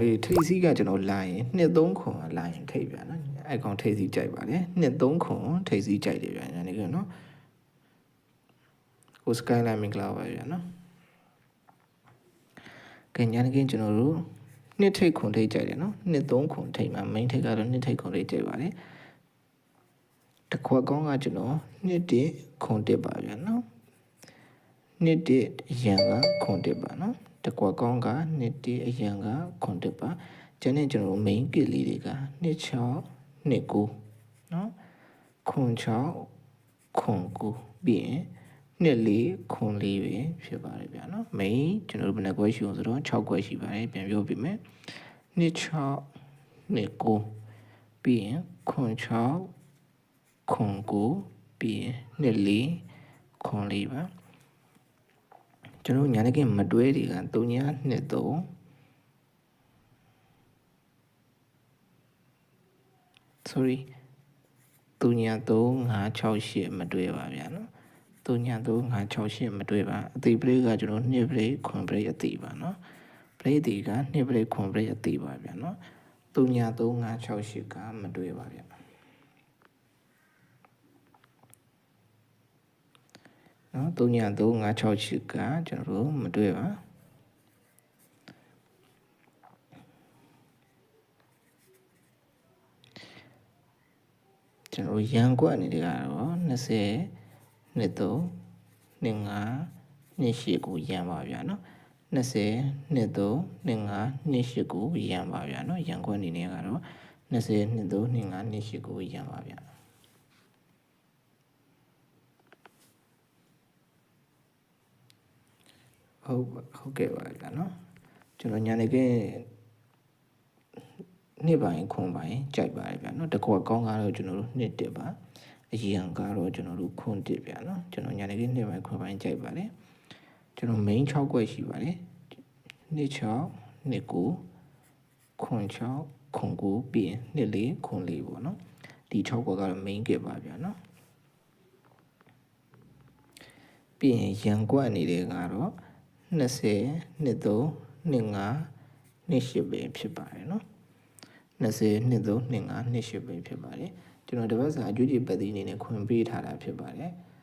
လေးထိပ်စီးကကျွန်တော်လာရင်နှစ်သုံးခွန်ကလာရင်ထိပ်ပြန်နော်အဲ့ကောင်ထိပ်စီးကြိုက်ပါတယ်နှစ်သုံးခွန်ထိပ်စီးကြိုက်တယ်ဗျာညာနေကနော်ကို skyline မင်္ဂလာပါဗျာနော်ကဲညာနေကကျွန်တော်တို့နှစ်ထိပ်ခွန်ထိပ်ကြိုက်တယ်နော်နှစ်သုံးခွန်ထိပ်မှာ main ထိပ်ကတော့နှစ်ထိပ်ခွန်ထိပ်ကြိုက်ပါတယ်တခွက်ကောင်းကကျွန်တော်နှစ်တခွန်တစ်ပါဗျာနော်နှစ်တရန်ကခွန်တစ်ပါနော် တကွက်ကောင်းကနှစ်တအရန်ကခွန်တစ်ပါကျန်တဲ့ကျွန်တော် main ကလေးတွေကနှစ်6နှစ်9နော်ခွန်6ခွန်9ပြီးရင်နှစ်လေးခွန်လေးပဲဖြစ်ပါတယ်ဗျာနော် main ကျွန်တော်တို့ဘယ်နှခွက်ရှိအောင်ဆိုတော့6ခွက်ရှိပါတယ်ပြန်ပြောပြမယ်နှစ်6နှစ်9ပြီးရင်ခွန်6ခွန်9ပြီးရင်နှစ်လေးခွန်လေးပါ ကျွန်တော်ညာနေကမတွဲတွေက3ည2 3 sorry 3ည3 5 6 8မတွဲပါဗျာနော်3ည3 5 6 8မတွဲပါအသေးပရိကကျွန်တော်2ပရိခွန်ပရိအသေးပါနော်ပရိအသေးက2ပရိခွန်ပရိအသေးပါဗျာနော်3ည3 5 6 8ကမတွဲပါဗျာ နော်3ည3 5 6 8ကကျွန်တော်တို့မတွဲပါကျွန်တော်ရန်ကွက်အနေနဲ့ကတော့20နှစ်3နှစ်5နှစ်8ကိုရန်ပါဗျာနော်20နှစ်3နှစ်5နှစ်8ကိုရန်ပါဗျာနော်ရန်ကွက်အနေနဲ့ကတော့20နှစ်3နှစ်5နှစ်8ကိုရန်ပါဗျာ ဟုတ်ဟုတ်ကဲ့ပါဗျာနော်ကျွန်တော်ညာနေကနှစ်ပိုင်းခွန်ပိုင်းကြိုက်ပါတယ်ဗျာနော်တကွက်ကောင်းကတော့ကျွန်တော်တို့နှစ်တက်ပါအရင်ကတော့ကျွန်တော်တို့ခွန်တက်ဗျာနော်ကျွန်တော်ညာနေကနှစ်ပိုင်းခွန်ပိုင်းကြိုက်ပါတယ်ကျွန်တော် main 6ခွက်ရှိပါတယ်နှစ်6နှစ်9ခွန်6ခွန်9ပြီးရင်နှစ်4ခွန်4ပေါ့နော်ဒီ6ခွက်ကတော့ main ကပါဗျာနော်ပြီးရင်ရန်ကွက်အနေနဲ့ကတော့ 20နှစ်3နှစ်5နှစ်8ပဲဖြစ်ပါတယ်နော်20နှစ်3နှစ်5နှစ်8ပဲဖြစ်ပါတယ်ကျွန်တော်တပတ်စာအကျွေးကြီးပတ်သီးအနေနဲ့ခွင့်ပေးထားတာဖြစ်ပါတယ်